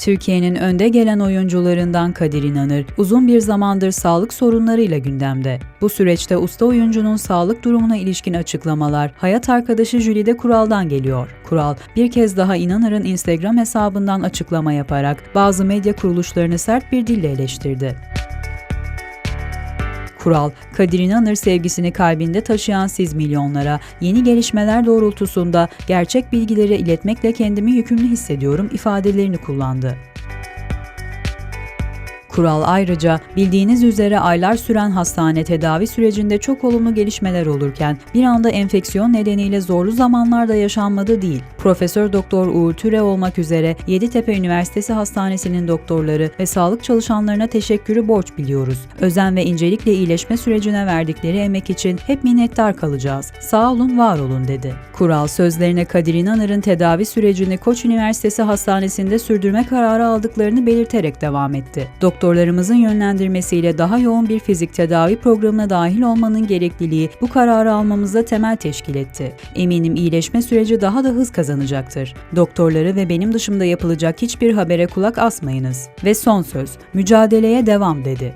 Türkiye'nin önde gelen oyuncularından Kadir İnanır uzun bir zamandır sağlık sorunlarıyla gündemde. Bu süreçte usta oyuncunun sağlık durumuna ilişkin açıklamalar hayat arkadaşı Jülide Kural'dan geliyor. Kural bir kez daha İnanır'ın Instagram hesabından açıklama yaparak bazı medya kuruluşlarını sert bir dille eleştirdi. Kural, Kadir İnanır sevgisini kalbinde taşıyan siz milyonlara yeni gelişmeler doğrultusunda gerçek bilgileri iletmekle kendimi yükümlü hissediyorum ifadelerini kullandı. Kural ayrıca bildiğiniz üzere aylar süren hastane tedavi sürecinde çok olumlu gelişmeler olurken bir anda enfeksiyon nedeniyle zorlu zamanlarda yaşanmadı değil. Profesör Doktor Uğur Türe olmak üzere Yeditepe Üniversitesi Hastanesi'nin doktorları ve sağlık çalışanlarına teşekkürü borç biliyoruz. Özen ve incelikle iyileşme sürecine verdikleri emek için hep minnettar kalacağız. Sağ olun, var olun dedi. Kural sözlerine Kadir İnanır'ın tedavi sürecini Koç Üniversitesi Hastanesi'nde sürdürme kararı aldıklarını belirterek devam etti. Doktorlarımızın yönlendirmesiyle daha yoğun bir fizik tedavi programına dahil olmanın gerekliliği bu kararı almamızda temel teşkil etti. Eminim iyileşme süreci daha da hız kazanacaktır. Doktorları ve benim dışımda yapılacak hiçbir habere kulak asmayınız. Ve son söz, mücadeleye devam dedi.